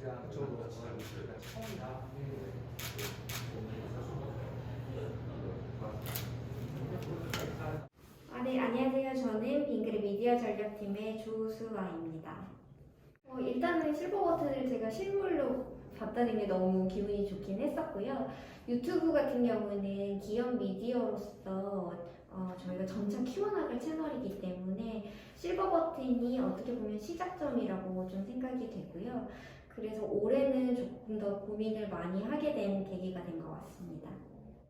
굉장히 그쪽으로 처음이라 아, 네, 안녕하세요. 저는 빙그레 미디어 전략팀의 조수아입니다. 어, 일단은 실버 버튼을 제가 실물로 봤다는 게 너무 기분이 좋긴 했었고요. 유튜브 같은 경우는 기업 미디어로서 어, 저희가 점차 키워나갈 채널이기 때문에 실버 버튼이 어떻게 보면 시작점이라고 좀 생각이 되고요. 그래서 올해는 조금 더 고민을 많이 하게 된 계기가 된 것 같습니다.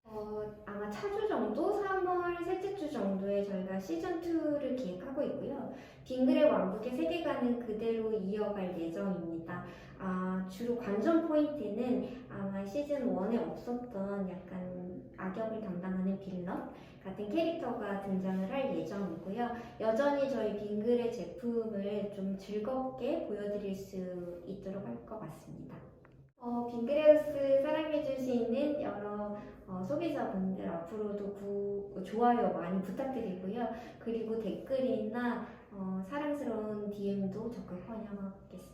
어, 아마 차주 정도 3월 셋째 주 정도에 저희가 시즌 2를 기획하고 있고요. 빙그레 왕국의 세계관은 그대로 이어갈 예정입니다. 아, 주로 관전 포인트는 아마 시즌 1에 없었던 약간 악역을 담당하는 빌런 같은 캐릭터가 등장을 할 예정이고요. 여전히 저희 빙그레 제품을 좀 즐겁게 보여드릴 수 있도록 할 것 같습니다. 어, 빙그레우스 사랑해주시는 여러 어, 소비자분들 앞으로도 구, 좋아요 많이 부탁드리고요. 그리고 댓글이나 어, 사랑스러운 DM도 적극 환영하겠습니다.